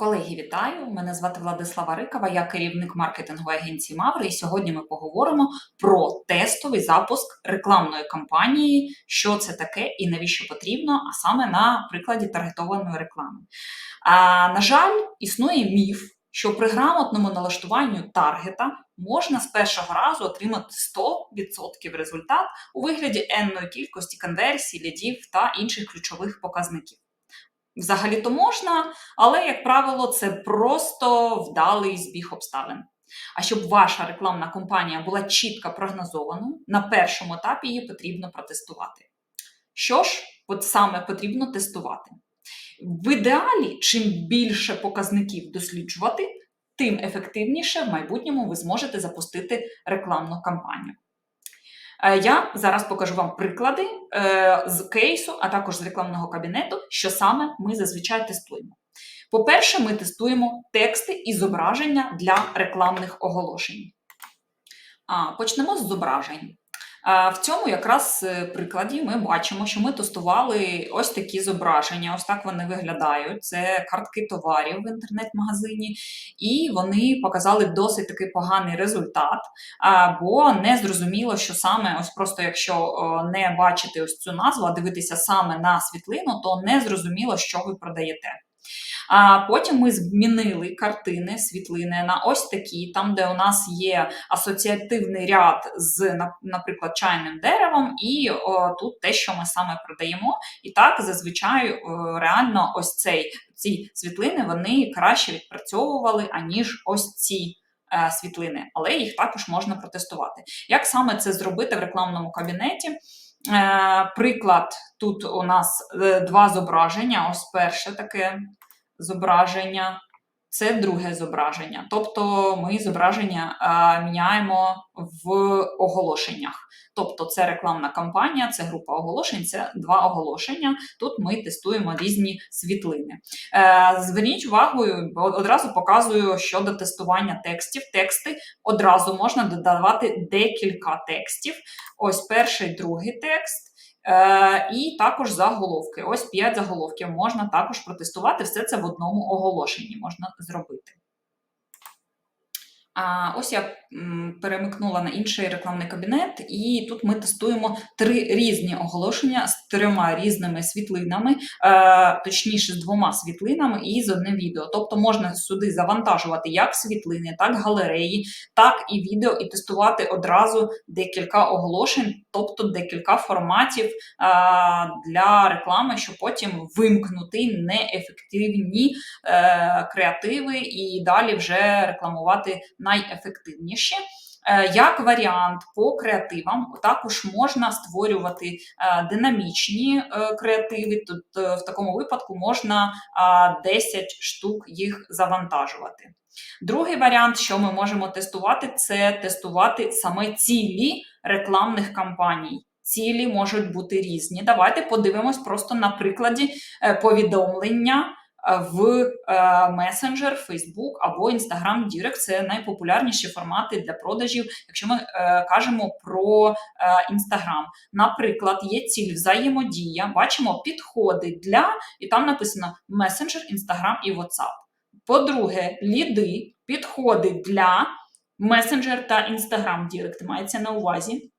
Колеги, вітаю! Мене звати Владислава Рикова, я керівник маркетингової агенції Маври. І сьогодні ми поговоримо про тестовий запуск рекламної кампанії, що це таке і навіщо потрібно, а саме на прикладі таргетованої реклами. А, на жаль, існує міф, що при грамотному налаштуванню таргета можна з першого разу отримати 100% результат у вигляді енної кількості конверсій, лідів та інших ключових показників. Взагалі-то можна, але, як правило, це просто вдалий збіг обставин. А щоб ваша рекламна кампанія була чітко прогнозованою, на першому етапі її потрібно протестувати. Що ж, от саме потрібно тестувати? В ідеалі, чим більше показників досліджувати, тим ефективніше в майбутньому ви зможете запустити рекламну кампанію. Е, Я зараз покажу вам приклади е, з кейсу, а також з рекламного кабінету, що саме ми зазвичай тестуємо. По-перше, ми тестуємо тексти і зображення для рекламних оголошень. Почнемо з зображень. В цьому якраз е, прикладі ми бачимо, що ми тестували ось такі зображення. Ось так вони виглядають. Це картки товарів в інтернет-магазині, і вони показали досить такий поганий результат, бо не зрозуміло, що саме ось просто якщо не бачити ось цю назву, а дивитися саме на світлину, то не зрозуміло, що ви продаєте. А потім ми змінили картини, світлини на ось такі, там, де у нас є асоціативний ряд з, наприклад, чайним деревом, і о, тут те, що ми саме продаємо. І так зазвичай о, реально ось цей ці світлини вони краще відпрацьовували, аніж ось ці. е, Світлини, але їх також можна протестувати. Як саме це зробити в рекламному кабінеті? Е, Приклад тут у нас е, два зображення. Ось перше таке зображення, це друге зображення. Тобто ми зображення а, міняємо в оголошеннях. Тобто це рекламна кампанія, це група оголошень, це два оголошення. Тут ми тестуємо різні світлини. Е, зверніть увагу, одразу показую щодо тестування текстів. Тексти одразу можна додавати декілька текстів. Ось перший, другий текст. Е, і також заголовки. Ось 5 заголовків можна також протестувати. Все це в одному оголошенні можна зробити. А ось я перемикнула на інший рекламний кабінет, і тут ми тестуємо три різні оголошення з трьома різними світлинами, е, точніше, з двома світлинами і з одним відео. Тобто можна сюди завантажувати як світлини, так галереї, так і відео, і тестувати одразу декілька оголошень, тобто декілька форматів е, для реклами, щоб потім вимкнути неефективні е, креативи і далі вже рекламувати найефективніше. Е, Як варіант по креативам, також можна створювати е, динамічні е, креативи. Тут в такому випадку можна а, 10 штук їх завантажувати. Другий варіант, що ми можемо тестувати, це тестувати саме цілі рекламних кампаній. Цілі можуть бути різні. Давайте подивимось просто на прикладі повідомлення в месенджер, Facebook або Instagram Direct. Це найпопулярніші формати для продажів, якщо ми е, кажемо про е, Наприклад, є ціль взаємодія, бачимо підходи для, і там написано Messenger, Instagram і WhatsApp. По-друге, ліди, підходи для Messenger та Instagram Direct мається на увазі.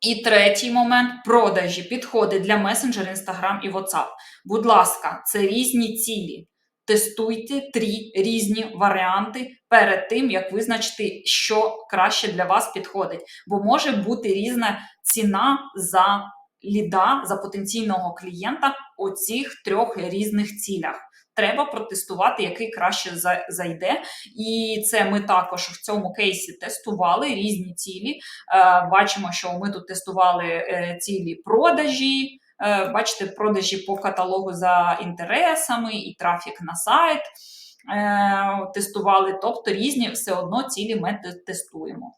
І третій момент продажі, підходи для Messenger, Instagram і WhatsApp. Будь ласка, це різні цілі. Тестуйте три різні варіанти перед тим, як визначити, що краще для вас підходить. Бо може бути різна ціна за ліда, за потенційного клієнта у цих трьох різних цілях. Треба протестувати, який краще зайде. І це ми також в цьому кейсі тестували різні цілі. Е, Бачимо, що ми тут тестували е, цілі продажі. Е, Бачите, продажі по каталогу за інтересами і трафік на сайт. Тестували, тобто різні все одно цілі ми тестуємо.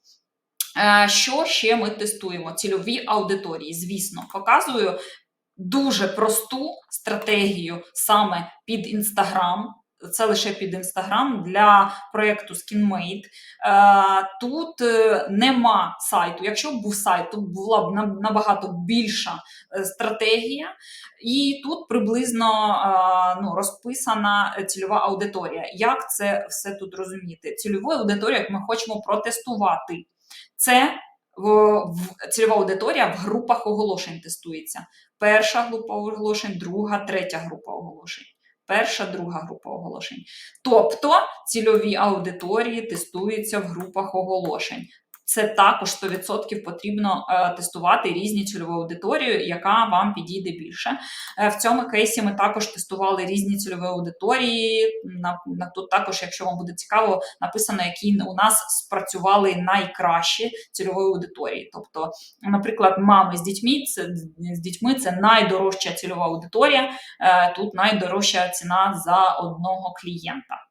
Що ще ми тестуємо? Цільові аудиторії, звісно, показую дуже просту стратегію саме під Інстаграм. це лише під Інстаграм для проєкту SkinMate. Е, Тут е, нема сайту. Якщо б був сайт, тут була б набагато більша е, стратегія, і тут приблизно ну, розписана цільова аудиторія. Як це все тут розуміти? Цільову аудиторію, як ми хочемо протестувати, це в, цільова аудиторія в групах оголошень тестується. Перша група оголошень, друга, третя група оголошень. Перша, друга група оголошень. Тобто цільові аудиторії тестуються в групах оголошень. Це також 100% потрібно е, тестувати різні цільову аудиторію, яка вам підійде більше. Е, в цьому кейсі ми також тестували різні цільові аудиторії. На, тут також, якщо вам буде цікаво, написано, які у нас спрацювали найкращі цільової аудиторії. Тобто, наприклад, мами з дітьми це з дітьми це найдорожча цільова аудиторія. Е, Тут найдорожча ціна за одного клієнта.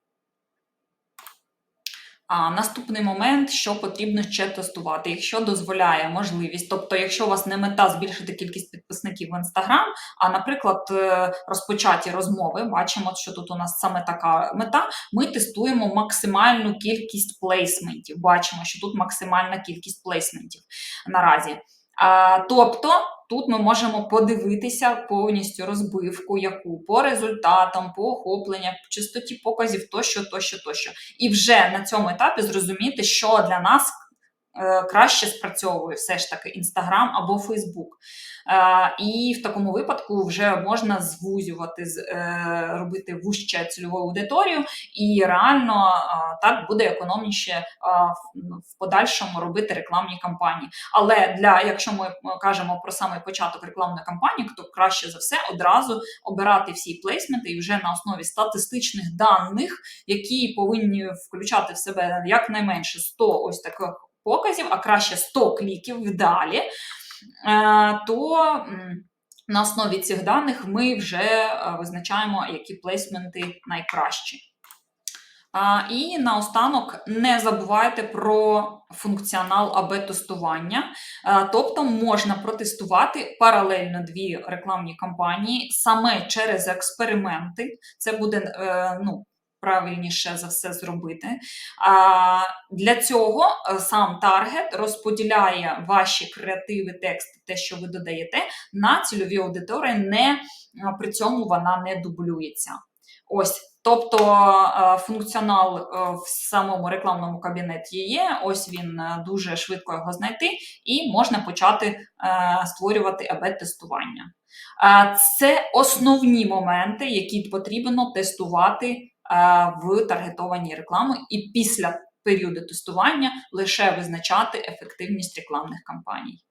А наступний момент, що потрібно ще тестувати, якщо дозволяє можливість, тобто, якщо у вас не мета збільшити кількість підписників в інстаграм, а, наприклад, е, розпочаті розмови, бачимо, що тут у нас саме така мета. Ми тестуємо максимальну кількість плейсментів. Бачимо, що тут максимальна кількість плейсментів наразі. А, тобто тут ми можемо подивитися повністю розбивку, яку по результатам, по охопленням, по частоті показів, тощо, тощо, тощо. І вже на цьому етапі зрозуміти, що для нас краще спрацьовує все ж таки Інстаграм або Фейсбук. Е, і в такому випадку вже можна звузювати, е, робити вужче цільову аудиторію, і реально е, так буде економніше е, в- подальшому робити рекламні кампанії. Але для якщо ми е, кажемо про самий початок рекламної кампанії, то краще за все одразу обирати всі плейсменти і вже на основі статистичних даних, які повинні включати в себе якнайменше 100 ось таких показів, а краще 100 кліків в далі, е, то на основі цих даних ми вже е, визначаємо, які плейсменти найкращі. І наостанок не забувайте про функціонал АБ-тестування. Е, Тобто можна протестувати паралельно дві рекламні кампанії саме через експерименти. Це буде ну, правильніше за все зробити. А, Для цього е, сам таргет розподіляє ваші креативи, тексти, те, що ви додаєте, на цільові аудиторії, не при цьому вона не дублюється. Ось. Тобто е, функціонал е, в самому рекламному кабінеті є. Ось він дуже швидко його знайти, і можна почати створювати АБ-тестування. Це основні моменти, які потрібно тестувати в таргетованій рекламі, і після періоду тестування лише визначати ефективність рекламних кампаній.